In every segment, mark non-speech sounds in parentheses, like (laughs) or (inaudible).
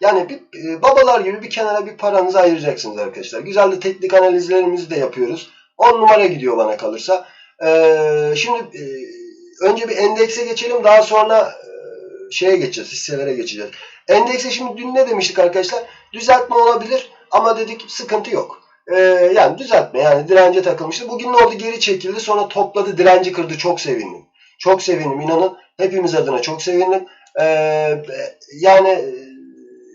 Yani bir, e, babalar gibi bir kenara bir paranızı ayıracaksınız arkadaşlar. Güzel de teknik analizlerimizi de yapıyoruz. 10 numara gidiyor bana kalırsa. Ee, şimdi e, önce bir endekse geçelim. Daha sonra e, şeye geçeceğiz. Hisselere geçeceğiz. Endekse şimdi dün ne demiştik arkadaşlar? Düzeltme olabilir ama dedik sıkıntı yok. Ee, yani düzeltme yani dirence takılmıştı. Bugün ne oldu? Geri çekildi. Sonra topladı. Direnci kırdı. Çok sevindim. Çok sevindim. inanın. Hepimiz adına çok sevindim. Ee, yani e,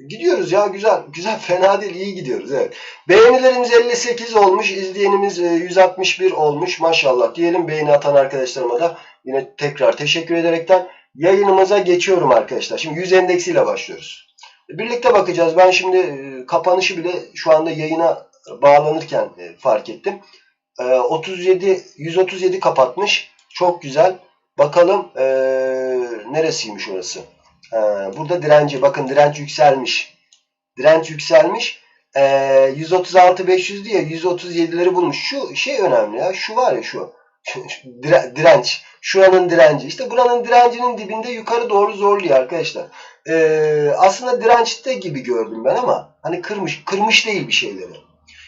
gidiyoruz ya güzel. Güzel fena değil. iyi gidiyoruz. Evet. Beğenilerimiz 58 olmuş. izleyenimiz e, 161 olmuş. Maşallah diyelim. Beğeni atan arkadaşlarıma da yine tekrar teşekkür ederekten yayınımıza geçiyorum arkadaşlar. Şimdi 100 endeksiyle başlıyoruz. Birlikte bakacağız. Ben şimdi e, kapanışı bile şu anda yayına bağlanırken e, fark ettim. E, 37 137 kapatmış. Çok güzel. Bakalım e, neresiymiş orası? E, burada direnci. Bakın direnç yükselmiş. Direnç yükselmiş. E, 136 500 diye 137'leri bulmuş. Şu şey önemli ya. Şu var ya şu. (laughs) Dire, direnç. Şuranın direnci. İşte buranın direncinin dibinde yukarı doğru zorluyor arkadaşlar. Ee, aslında dirençte gibi gördüm ben ama hani kırmış kırmış değil bir şeyleri.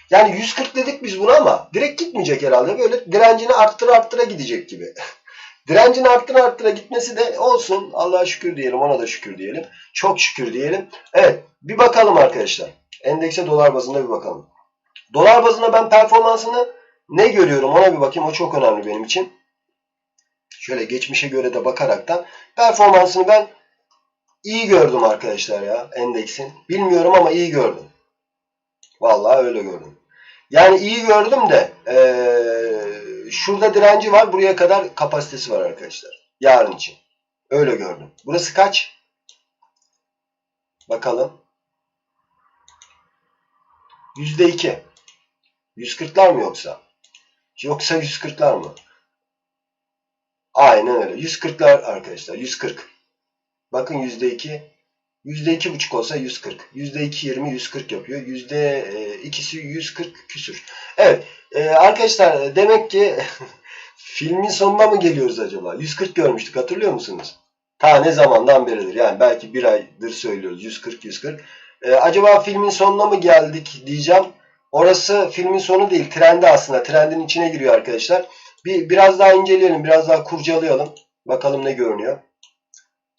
Yani 140 dedik biz buna ama direkt gitmeyecek herhalde. Böyle direncini arttıra arttıra gidecek gibi. (laughs) Direncini arttıra arttıra gitmesi de olsun. Allah'a şükür diyelim. Ona da şükür diyelim. Çok şükür diyelim. Evet. Bir bakalım arkadaşlar. Endekse dolar bazında bir bakalım. Dolar bazında ben performansını ne görüyorum ona bir bakayım. O çok önemli benim için. Şöyle geçmişe göre de bakaraktan performansını ben iyi gördüm arkadaşlar ya endeksin. Bilmiyorum ama iyi gördüm. Vallahi öyle gördüm. Yani iyi gördüm de ee, şurada direnci var. Buraya kadar kapasitesi var arkadaşlar. Yarın için. Öyle gördüm. Burası kaç? Bakalım. %2. 140'lar mı yoksa? Yoksa 140'lar mı? Aynen öyle. 140'lar arkadaşlar. 140. Bakın %2. %2,5 olsa 140. %2 20 140 yapıyor. %2'si 140 küsür. Evet. E, arkadaşlar demek ki (laughs) filmin sonuna mı geliyoruz acaba? 140 görmüştük hatırlıyor musunuz? Ta ne zamandan beridir. Yani belki bir aydır söylüyoruz. 140 140. E, acaba filmin sonuna mı geldik diyeceğim. Orası filmin sonu değil. Trendi aslında. Trendin içine giriyor arkadaşlar. Bir biraz daha inceleyelim, biraz daha kurcalayalım. Bakalım ne görünüyor.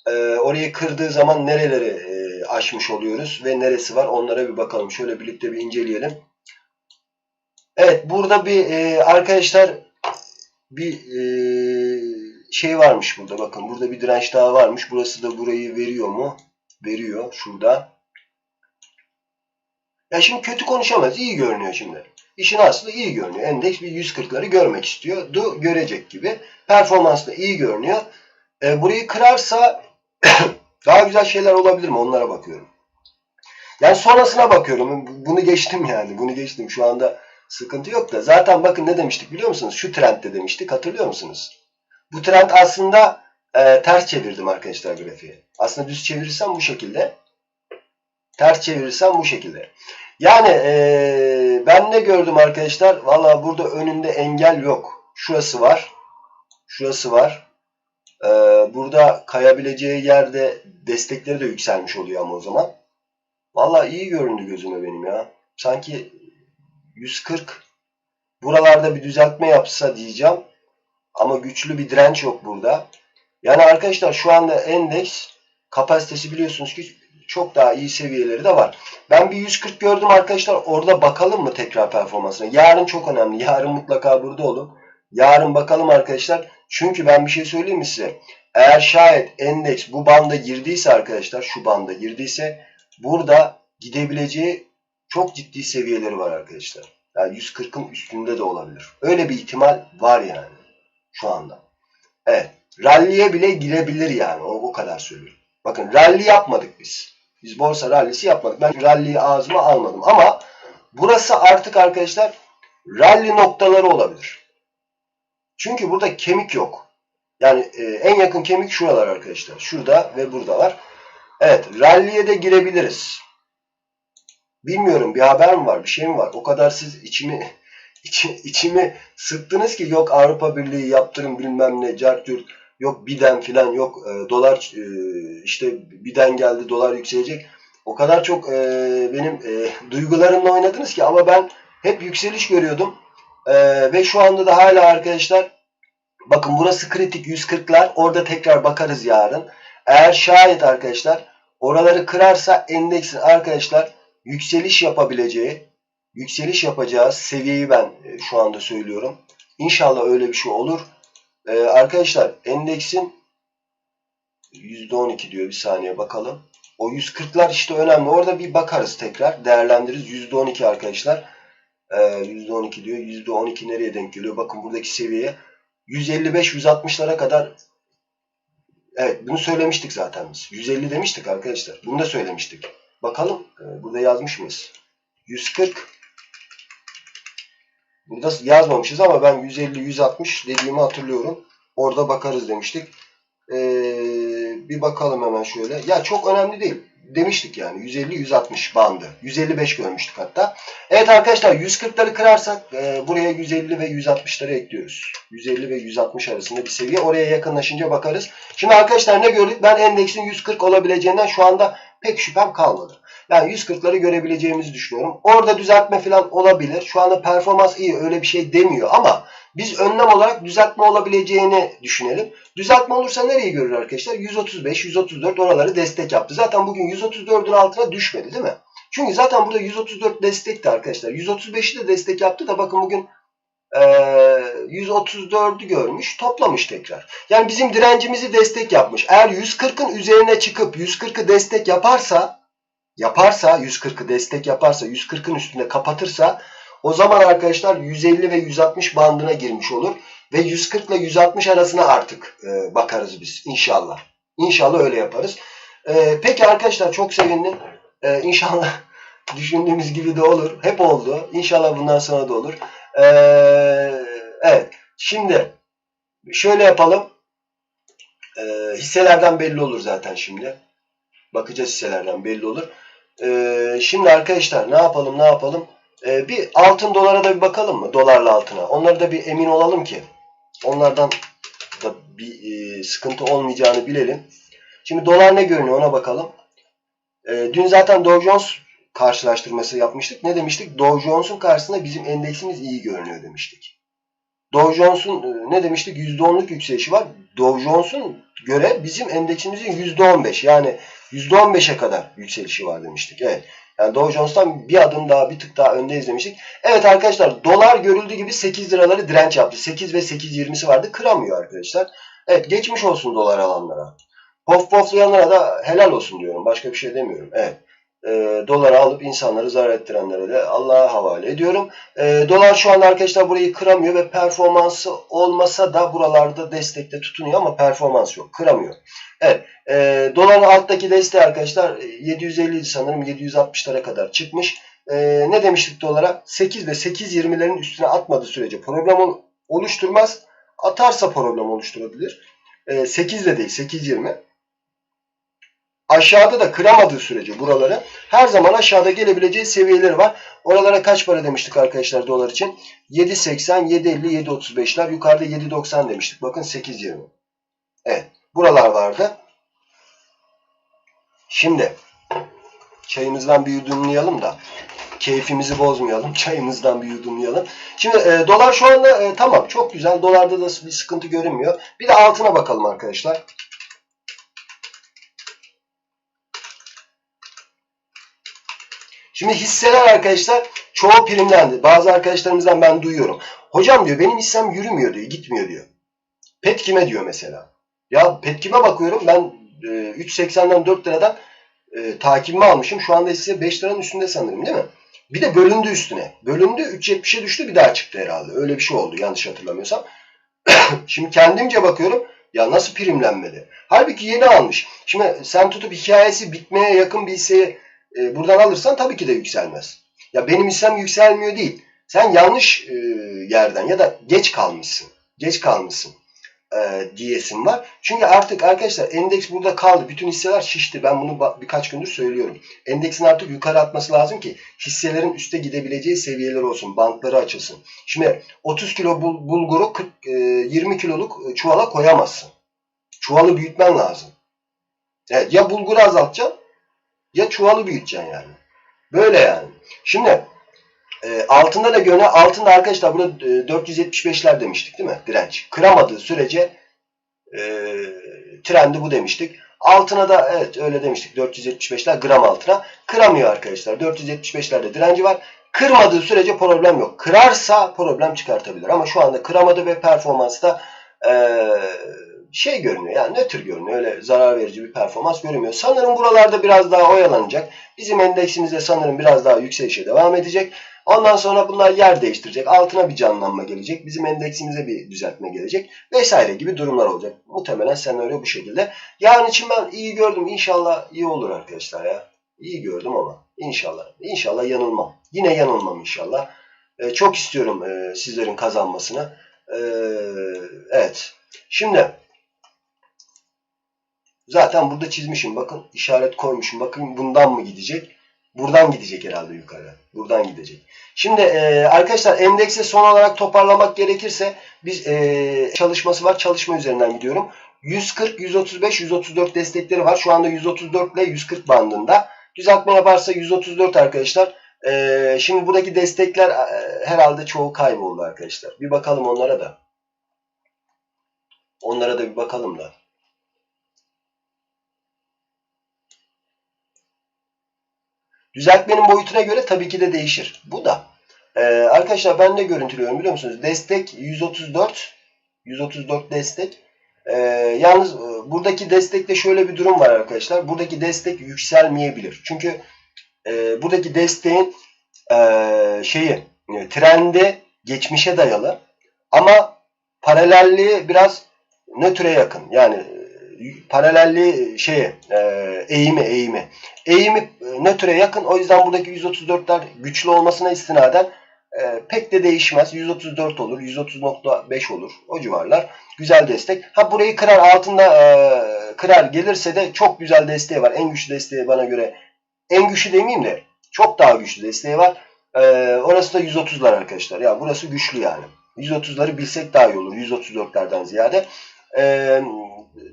Ee, orayı kırdığı zaman nereleri e, aşmış oluyoruz ve neresi var onlara bir bakalım. Şöyle birlikte bir inceleyelim. Evet, burada bir e, arkadaşlar bir e, şey varmış burada. Bakın burada bir direnç daha varmış. Burası da burayı veriyor mu? Veriyor. Şurada. Ya şimdi kötü konuşamaz. İyi görünüyor şimdi. İşin aslı iyi görünüyor. Endeks bir 140'ları görmek istiyor. Du görecek gibi. Performans da iyi görünüyor. E, burayı kırarsa (coughs) daha güzel şeyler olabilir mi? Onlara bakıyorum. Yani sonrasına bakıyorum. Bunu geçtim yani. Bunu geçtim. Şu anda sıkıntı yok da. Zaten bakın ne demiştik biliyor musunuz? Şu trendde demiştik. Hatırlıyor musunuz? Bu trend aslında e, ters çevirdim arkadaşlar grafiği. Aslında düz çevirirsem bu şekilde. Ters çevirirsem bu şekilde. Yani ee, ben ne gördüm arkadaşlar? Valla burada önünde engel yok. Şurası var. Şurası var. Ee, burada kayabileceği yerde destekleri de yükselmiş oluyor ama o zaman. Valla iyi göründü gözüme benim ya. Sanki 140 buralarda bir düzeltme yapsa diyeceğim. Ama güçlü bir direnç yok burada. Yani arkadaşlar şu anda endeks kapasitesi biliyorsunuz ki çok daha iyi seviyeleri de var. Ben bir 140 gördüm arkadaşlar. Orada bakalım mı tekrar performansına? Yarın çok önemli. Yarın mutlaka burada olun. Yarın bakalım arkadaşlar. Çünkü ben bir şey söyleyeyim mi size? Eğer şayet endeks bu banda girdiyse arkadaşlar şu banda girdiyse burada gidebileceği çok ciddi seviyeleri var arkadaşlar. Yani 140'ın üstünde de olabilir. Öyle bir ihtimal var yani şu anda. Evet. Rally'e bile girebilir yani. O, o kadar söylüyorum. Bakın rally yapmadık biz. Biz borsa rallisi yapmadık. Ben rally'yi ağzıma almadım. Ama burası artık arkadaşlar rally noktaları olabilir. Çünkü burada kemik yok. Yani e, en yakın kemik şuralar arkadaşlar. Şurada ve burada var. Evet rally'ye de girebiliriz. Bilmiyorum bir haber mi var bir şey mi var? O kadar siz içimi içi, içimi sıktınız ki yok Avrupa Birliği yaptırım bilmem ne cartürt yok biden filan yok e, dolar e, işte biden geldi dolar yükselecek. O kadar çok e, benim e, duygularımla oynadınız ki ama ben hep yükseliş görüyordum. E, ve şu anda da hala arkadaşlar bakın burası kritik 140'lar. Orada tekrar bakarız yarın. Eğer şayet arkadaşlar oraları kırarsa endeksin arkadaşlar yükseliş yapabileceği, yükseliş yapacağı seviyeyi ben e, şu anda söylüyorum. İnşallah öyle bir şey olur. E, arkadaşlar endeksin %12 diyor bir saniye bakalım. O 140'lar işte önemli. Orada bir bakarız tekrar. Değerlendiririz. %12 arkadaşlar. Ee, %12 diyor. %12 nereye denk geliyor? Bakın buradaki seviyeye. 155-160'lara kadar Evet bunu söylemiştik zaten biz. 150 demiştik arkadaşlar. Bunu da söylemiştik. Bakalım. Ee, burada yazmış mıyız? 140 Burada yazmamışız ama ben 150-160 dediğimi hatırlıyorum. Orada bakarız demiştik. Ee, bir bakalım hemen şöyle. Ya çok önemli değil. Demiştik yani 150-160 bandı. 155 görmüştük hatta. Evet arkadaşlar 140'ları kırarsak e, buraya 150 ve 160'ları ekliyoruz. 150 ve 160 arasında bir seviye. Oraya yakınlaşınca bakarız. Şimdi arkadaşlar ne gördük? Ben endeksin 140 olabileceğinden şu anda pek şüphem kalmadı. Yani 140'ları görebileceğimizi düşünüyorum. Orada düzeltme falan olabilir. Şu anda performans iyi öyle bir şey demiyor ama biz önlem olarak düzeltme olabileceğini düşünelim. Düzeltme olursa nereyi görür arkadaşlar? 135, 134 oraları destek yaptı. Zaten bugün 134'ün altına düşmedi değil mi? Çünkü zaten burada 134 destekti arkadaşlar. 135'i de destek yaptı da bakın bugün e, 134'ü görmüş, toplamış tekrar. Yani bizim direncimizi destek yapmış. Eğer 140'ın üzerine çıkıp 140'ı destek yaparsa yaparsa 140'ı destek yaparsa 140'ın üstünde kapatırsa o zaman arkadaşlar 150 ve 160 bandına girmiş olur. Ve 140 ile 160 arasına artık e, bakarız biz inşallah. İnşallah öyle yaparız. E, peki arkadaşlar çok sevindim. E, inşallah (laughs) düşündüğümüz gibi de olur. Hep oldu. İnşallah bundan sonra da olur. E, evet. Şimdi şöyle yapalım. E, hisselerden belli olur zaten şimdi. Bakacağız hisselerden belli olur. E, şimdi arkadaşlar ne yapalım ne yapalım? E, bir altın dolara da bir bakalım mı? Dolarla altına. Onları da bir emin olalım ki. Onlardan da bir e, sıkıntı olmayacağını bilelim. Şimdi dolar ne görünüyor ona bakalım. E, dün zaten Dow Jones karşılaştırması yapmıştık. Ne demiştik? Dow Jones'un karşısında bizim endeksimiz iyi görünüyor demiştik. Dow Jones'un e, ne demiştik? %10'luk yükselişi var. Dow Jones'un göre bizim endeksimizin %15 yani %15'e kadar yükselişi var demiştik. Evet. Yani Dow Jones'tan bir adım daha bir tık daha önde izlemiştik. Evet arkadaşlar dolar görüldüğü gibi 8 liraları direnç yaptı. 8 ve 8.20'si vardı. Kıramıyor arkadaşlar. Evet geçmiş olsun dolar alanlara. Pof poflayanlara da helal olsun diyorum. Başka bir şey demiyorum. Evet. E, doları alıp insanları zarar ettirenlere de Allah'a havale ediyorum. E, dolar şu anda arkadaşlar burayı kıramıyor ve performansı olmasa da buralarda destekte tutunuyor ama performans yok. Kıramıyor. Evet. E, doların alttaki desteği arkadaşlar 750 sanırım 760'lara kadar çıkmış. E, ne demiştik dolara? 8 ve 8.20'lerin üstüne atmadığı sürece problem oluşturmaz. Atarsa problem oluşturabilir. E, 8 de değil 8.20 aşağıda da kıramadığı sürece buraları her zaman aşağıda gelebileceği seviyeleri var. Oralara kaç para demiştik arkadaşlar dolar için? 7.80, 7.50, 7.35'ler. Yukarıda 7.90 demiştik. Bakın 8.20. Evet. Buralar vardı. Şimdi çayımızdan bir yudumlayalım da keyfimizi bozmayalım. (laughs) Çayımızdan bir yudumlayalım. Şimdi e, dolar şu anda e, tamam çok güzel. Dolarda da bir sıkıntı görünmüyor. Bir de altına bakalım arkadaşlar. Şimdi hisseler arkadaşlar çoğu primlendi. Bazı arkadaşlarımızdan ben duyuyorum. Hocam diyor benim hissem yürümüyor diyor, gitmiyor diyor. Petkime diyor mesela. Ya Petkime bakıyorum ben e, 3.80'den 4 liradan e, takibimi almışım. Şu anda hisse 5 liranın üstünde sanırım değil mi? Bir de bölündü üstüne. Bölündü 3.70'e düştü bir daha çıktı herhalde. Öyle bir şey oldu yanlış hatırlamıyorsam. (coughs) Şimdi kendimce bakıyorum. Ya nasıl primlenmedi? Halbuki yeni almış. Şimdi sen tutup hikayesi bitmeye yakın bir hisseyi e, buradan alırsan tabii ki de yükselmez. Ya benim hissem yükselmiyor değil. Sen yanlış e, yerden ya da geç kalmışsın. Geç kalmışsın e, diyesin var. Çünkü artık arkadaşlar endeks burada kaldı. Bütün hisseler şişti. Ben bunu birkaç gündür söylüyorum. Endeksin artık yukarı atması lazım ki hisselerin üste gidebileceği seviyeler olsun. Bantları açılsın. Şimdi 30 kilo bul bulguru 40, e, 20 kiloluk çuvala koyamazsın. Çuvalı büyütmen lazım. Evet, ya bulguru azaltacaksın Ya çuvalı büyüteceksin yani. Böyle yani. Şimdi e, altında da göne altında arkadaşlar e, 475'ler demiştik değil mi? Direnç. Kıramadığı sürece e, trendi bu demiştik. Altına da evet öyle demiştik 475'ler gram altına. Kıramıyor arkadaşlar. 475'lerde direnci var. Kırmadığı sürece problem yok. Kırarsa problem çıkartabilir. Ama şu anda kıramadı ve performansta ee, şey görünüyor. Yani nötr görünüyor. Öyle zarar verici bir performans görünmüyor. Sanırım buralarda biraz daha oyalanacak. Bizim endeksimiz de sanırım biraz daha yükselişe devam edecek. Ondan sonra bunlar yer değiştirecek. Altına bir canlanma gelecek. Bizim endeksimize bir düzeltme gelecek. Vesaire gibi durumlar olacak. Muhtemelen senaryo bu şekilde. Yarın için ben iyi gördüm. İnşallah iyi olur arkadaşlar ya. İyi gördüm ama inşallah. İnşallah yanılmam. Yine yanılmam inşallah. Ee, çok istiyorum e, sizlerin kazanmasını. Ee, evet. Şimdi zaten burada çizmişim. Bakın işaret koymuşum. Bakın bundan mı gidecek? Buradan gidecek herhalde yukarı. Buradan gidecek. Şimdi e, arkadaşlar endekse son olarak toparlamak gerekirse biz e, çalışması var. Çalışma üzerinden gidiyorum. 140, 135, 134 destekleri var. Şu anda 134 ile 140 bandında. Düzeltme yaparsa 134 arkadaşlar. E, şimdi buradaki destekler e, herhalde çoğu kayboldu arkadaşlar. Bir bakalım onlara da. Onlara da bir bakalım da. Düzeltmenin boyutuna göre tabii ki de değişir. Bu da. Ee, arkadaşlar ben ne görüntülüyorum biliyor musunuz? Destek 134. 134 destek. Ee, yalnız e, buradaki destekte şöyle bir durum var arkadaşlar. Buradaki destek yükselmeyebilir. Çünkü e, buradaki desteğin e, şeyi e, trendi geçmişe dayalı. Ama paralelliği biraz nötre yakın. Yani paralelliği şeye e, eğimi eğimi. Eğimi e, nötre yakın. O yüzden buradaki 134'ler güçlü olmasına istinaden e, pek de değişmez. 134 olur. 130.5 olur. O civarlar. Güzel destek. Ha burayı kırar altında e, kırar gelirse de çok güzel desteği var. En güçlü desteği bana göre en güçlü demeyeyim de çok daha güçlü desteği var. E, orası da 130'lar arkadaşlar. Ya burası güçlü yani. 130'ları bilsek daha iyi olur. 134'lerden ziyade. E,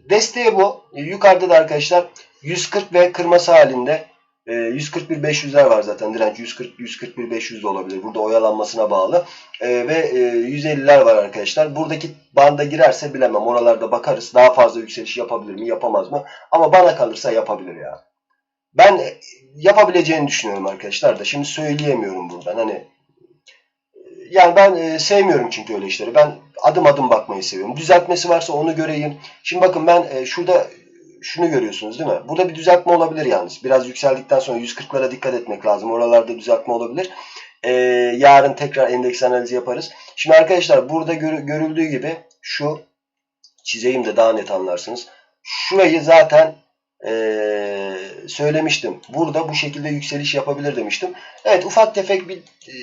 desteği bu. Yukarıda da arkadaşlar 140 ve kırması halinde e, 141 500'ler var zaten direnç 140 141 500 de olabilir. Burada oyalanmasına bağlı. E, ve e, 150'ler var arkadaşlar. Buradaki banda girerse bilemem. Oralarda bakarız. Daha fazla yükseliş yapabilir mi, yapamaz mı? Ama bana kalırsa yapabilir ya. Ben yapabileceğini düşünüyorum arkadaşlar da. Şimdi söyleyemiyorum buradan. Hani yani ben e, sevmiyorum çünkü öyle işleri. Ben adım adım bakmayı seviyorum. Düzeltmesi varsa onu göreyim. Şimdi bakın ben e, şurada şunu görüyorsunuz değil mi? Burada bir düzeltme olabilir yalnız. Biraz yükseldikten sonra 140'lara dikkat etmek lazım. Oralarda düzeltme olabilir. E, yarın tekrar endeks analizi yaparız. Şimdi arkadaşlar burada gör, görüldüğü gibi şu çizeyim de daha net anlarsınız. Şurayı zaten ee, söylemiştim. Burada bu şekilde yükseliş yapabilir demiştim. Evet ufak tefek bir e,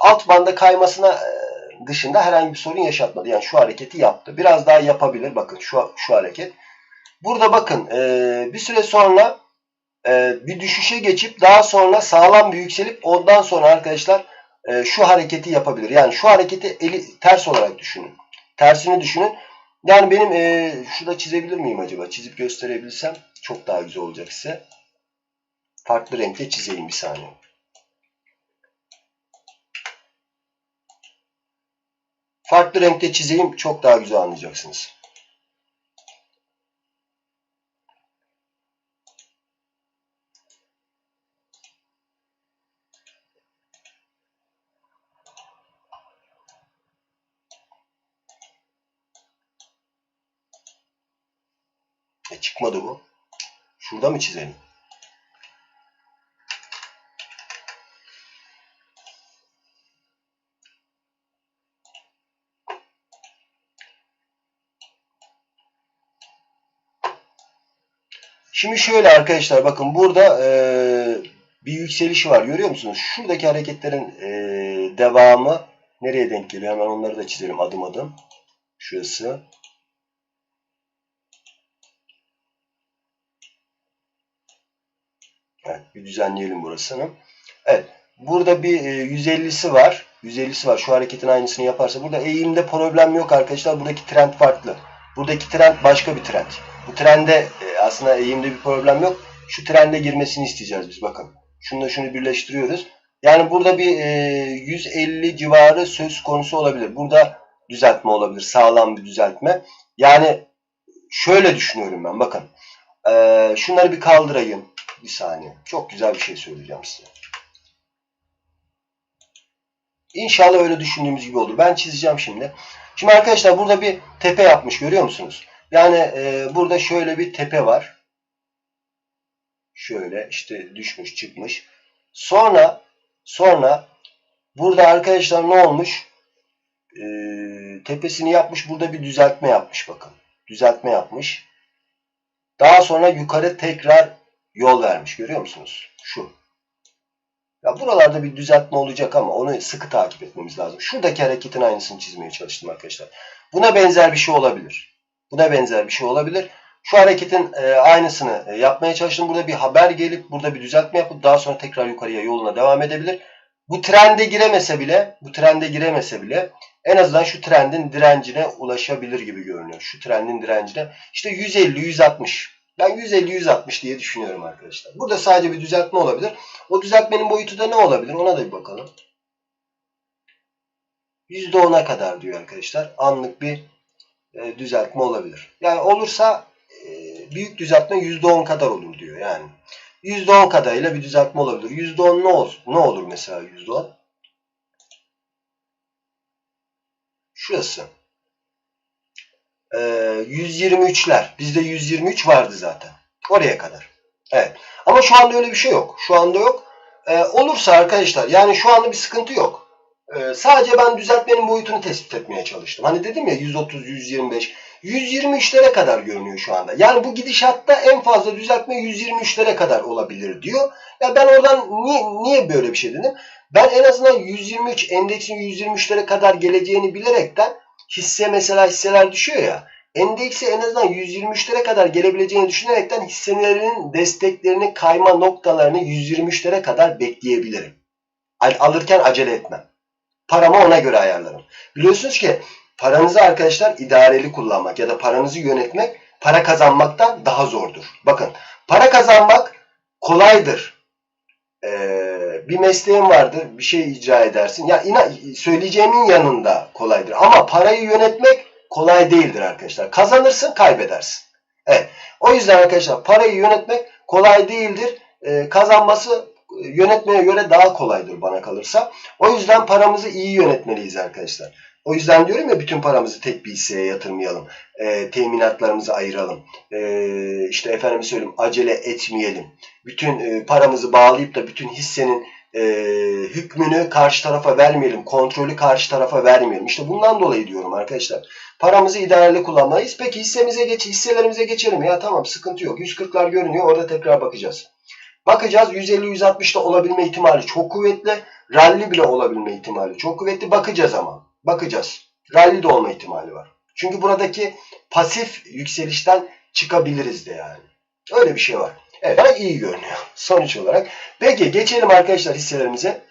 alt banda kaymasına e, dışında herhangi bir sorun yaşatmadı. Yani şu hareketi yaptı. Biraz daha yapabilir. Bakın şu, şu hareket. Burada bakın e, bir süre sonra e, bir düşüşe geçip daha sonra sağlam bir yükselip ondan sonra arkadaşlar e, şu hareketi yapabilir. Yani şu hareketi eli ters olarak düşünün. Tersini düşünün. Yani benim e, şurada çizebilir miyim acaba? Çizip gösterebilsem çok daha güzel olacak size. Farklı renkte çizeyim bir saniye. Farklı renkte çizeyim çok daha güzel anlayacaksınız. E çıkmadı bu. Şurada mı çizelim? Şimdi şöyle arkadaşlar bakın burada e, bir yükselişi var görüyor musunuz? Şuradaki hareketlerin e, devamı nereye denk geliyor? Hemen onları da çizelim adım adım. Şurası. Evet, bir düzenleyelim burasını. Evet. Burada bir 150'si e, var. 150'si var. Şu hareketin aynısını yaparsa. Burada eğimde problem yok arkadaşlar. Buradaki trend farklı. Buradaki trend başka bir trend. Bu trende e, aslında eğimde bir problem yok. şu trende girmesini isteyeceğiz biz bakın. Şununla şunu birleştiriyoruz. Yani burada bir e, 150 civarı söz konusu olabilir. Burada düzeltme olabilir. Sağlam bir düzeltme. Yani şöyle düşünüyorum ben. Bakın. E, şunları bir kaldırayım. Bir saniye. Çok güzel bir şey söyleyeceğim size. İnşallah öyle düşündüğümüz gibi olur. Ben çizeceğim şimdi. Şimdi arkadaşlar burada bir tepe yapmış görüyor musunuz? Yani e, burada şöyle bir tepe var. Şöyle işte düşmüş çıkmış. Sonra sonra burada arkadaşlar ne olmuş? E, tepesini yapmış. Burada bir düzeltme yapmış bakın. Düzeltme yapmış. Daha sonra yukarı tekrar yol vermiş. Görüyor musunuz? Şu. Ya buralarda bir düzeltme olacak ama onu sıkı takip etmemiz lazım. Şuradaki hareketin aynısını çizmeye çalıştım arkadaşlar. Buna benzer bir şey olabilir. Buna benzer bir şey olabilir. Şu hareketin e, aynısını e, yapmaya çalıştım. Burada bir haber gelip burada bir düzeltme yapıp daha sonra tekrar yukarıya yoluna devam edebilir. Bu trende giremese bile, bu trende giremese bile en azından şu trendin direncine ulaşabilir gibi görünüyor. Şu trendin direncine. İşte 150, 160. Ben 150-160 diye düşünüyorum arkadaşlar. Burada sadece bir düzeltme olabilir. O düzeltmenin boyutu da ne olabilir? Ona da bir bakalım. %10'a kadar diyor arkadaşlar. Anlık bir e, düzeltme olabilir. Yani olursa e, büyük düzeltme %10 kadar olur diyor. Yani %10 kadarıyla bir düzeltme olabilir. %10 ne olur? Ne olur mesela %10? Şurası. E, 123'ler. Bizde 123 vardı zaten. Oraya kadar. Evet. Ama şu anda öyle bir şey yok. Şu anda yok. Ee, olursa arkadaşlar yani şu anda bir sıkıntı yok. Ee, sadece ben düzeltmenin boyutunu tespit etmeye çalıştım. Hani dedim ya 130, 125, 123'lere kadar görünüyor şu anda. Yani bu gidişatta en fazla düzeltme 123'lere kadar olabilir diyor. Ya ben oradan niye, niye böyle bir şey dedim? Ben en azından 123 endeksin 123'lere kadar geleceğini bilerekten hisse mesela hisseler düşüyor ya endeksi en azından 123'lere kadar gelebileceğini düşünerekten hisselerinin desteklerini kayma noktalarını 123'lere kadar bekleyebilirim. Alırken acele etmem. Paramı ona göre ayarlarım. Biliyorsunuz ki paranızı arkadaşlar idareli kullanmak ya da paranızı yönetmek para kazanmaktan daha zordur. Bakın para kazanmak kolaydır. Ee, bir mesleğin vardır, bir şey icra edersin. Ya inan, söyleyeceğimin yanında kolaydır. Ama parayı yönetmek kolay değildir arkadaşlar. Kazanırsın, kaybedersin. Evet. O yüzden arkadaşlar parayı yönetmek kolay değildir. Ee, kazanması yönetmeye göre daha kolaydır bana kalırsa. O yüzden paramızı iyi yönetmeliyiz arkadaşlar. O yüzden diyorum ya bütün paramızı tek bir hisseye yatırmayalım. E, teminatlarımızı ayıralım. E, işte efendim söyleyeyim acele etmeyelim. Bütün e, paramızı bağlayıp da bütün hissenin e, hükmünü karşı tarafa vermeyelim. Kontrolü karşı tarafa vermeyelim. İşte bundan dolayı diyorum arkadaşlar. Paramızı idareli kullanmayız. Peki hissemize geç, hisselerimize geçelim. Ya tamam sıkıntı yok. 140'lar görünüyor. Orada tekrar bakacağız. Bakacağız 150-160'da olabilme ihtimali çok kuvvetli. Rally bile olabilme ihtimali çok kuvvetli. Bakacağız ama. Bakacağız. Rally de olma ihtimali var. Çünkü buradaki pasif yükselişten çıkabiliriz de yani. Öyle bir şey var. Evet iyi görünüyor sonuç olarak. Peki geçelim arkadaşlar hisselerimize.